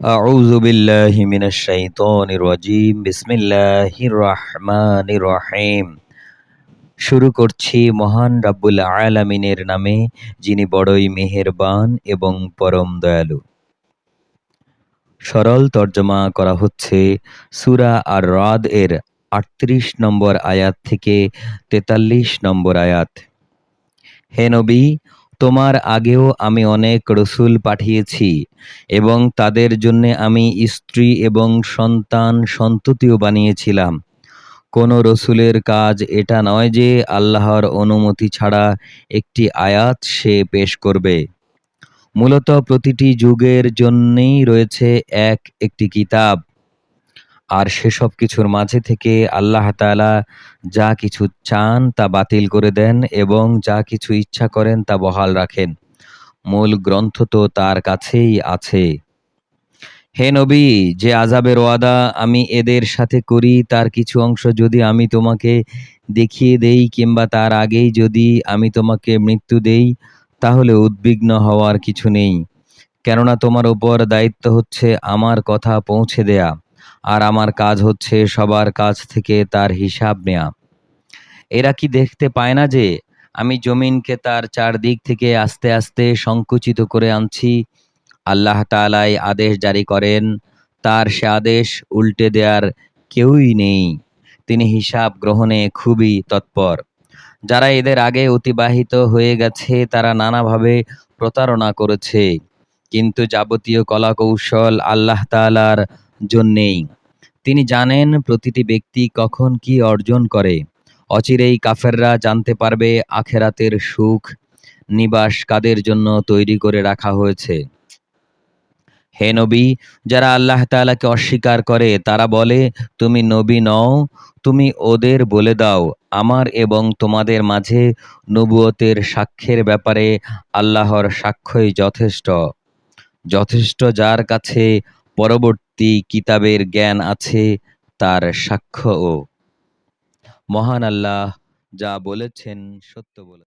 أعوذ بالله من الشيطان الرجيم بسم الله الرحمن الرحيم শুরু করছি মহান রাব্বুল আলামিনের নামে যিনি বড়ই মেহেরবান এবং পরম দয়ালু সরল তর্জমা করা হচ্ছে সুরা আর রাদ এর আটত্রিশ নম্বর আয়াত থেকে তেতাল্লিশ নম্বর আয়াত হে নবী তোমার আগেও আমি অনেক রসুল পাঠিয়েছি এবং তাদের জন্য আমি স্ত্রী এবং সন্তান সন্ততিও বানিয়েছিলাম। কোনো রসুলের কাজ এটা নয় যে আল্লাহর অনুমতি ছাড়া একটি আয়াত সে পেশ করবে। মূলত প্রতিটি যুগের জন্যেই রয়েছে এক একটি কিতাব। আর সেসব কিছুর মাঝে থেকে আল্লাহ তাআলা যা কিছু চান তা বাতিল করে দেন এবং যা কিছু ইচ্ছা করেন তা বহাল রাখেন। মূল গ্রন্থ তো তার কাছেই আছে। হে নবী, যে আজাবের ওয়াদা আমি এদের সাথে করি, তার কিছু অংশ যদি আমি তোমাকে দেখিয়ে দেই কিংবা তার আগেই যদি আমি তোমাকে মৃত্যু দেই, তাহলে উদ্বিগ্ন হওয়ার কিছু নেই। কেননা তোমার উপর দায়িত্ব হচ্ছে আমার কথা পৌঁছে দেয়া। আর আমার কাজ হচ্ছে সবার কাছ থেকে তার হিসাব নেয়া। এরা কি দেখতে পায় না যে আমি জমিনকে তার চারদিক থেকে আস্তে আস্তে সংকুচিত করে আনছি? আল্লাহ তালাই আদেশ জারি করেন, তার সে আদেশ উল্টে দেওয়ার কেউই নেই। তিনি হিসাব গ্রহণে খুবই তৎপর। যারা এদের আগে অতিবাহিত হয়ে গেছে, তারা নানাভাবে প্রতারণা করেছে। কিন্তু যাবতীয় কলা কৌশল আল্লাহ তালার জন্যেই তিনি জানেন প্রতিটি ব্যক্তি কখন কি অর্জন করে। অচিরেই কাফেররা জানতে পারবে আখেরাতের সুখ, নিবাস কাদের জন্য তৈরি করে রাখা হয়েছে। হে নবী, যারা আল্লাহ তালাকে অস্বীকার করে, তারা বলে, তুমি নবী নও, তুমি ওদের বলে দাও। আমার এবং তোমাদের মাঝে নবুয়তের সাক্ষ্যের ব্যাপারে আল্লাহর সাক্ষ্যই যথেষ্ট। যথেষ্ট যার কাছে পরবর্তী কিতাবের জ্ঞান আছে তার সাক্ষ্য ও। মহান আল্লাহ যা বলেছেন সত্য বলে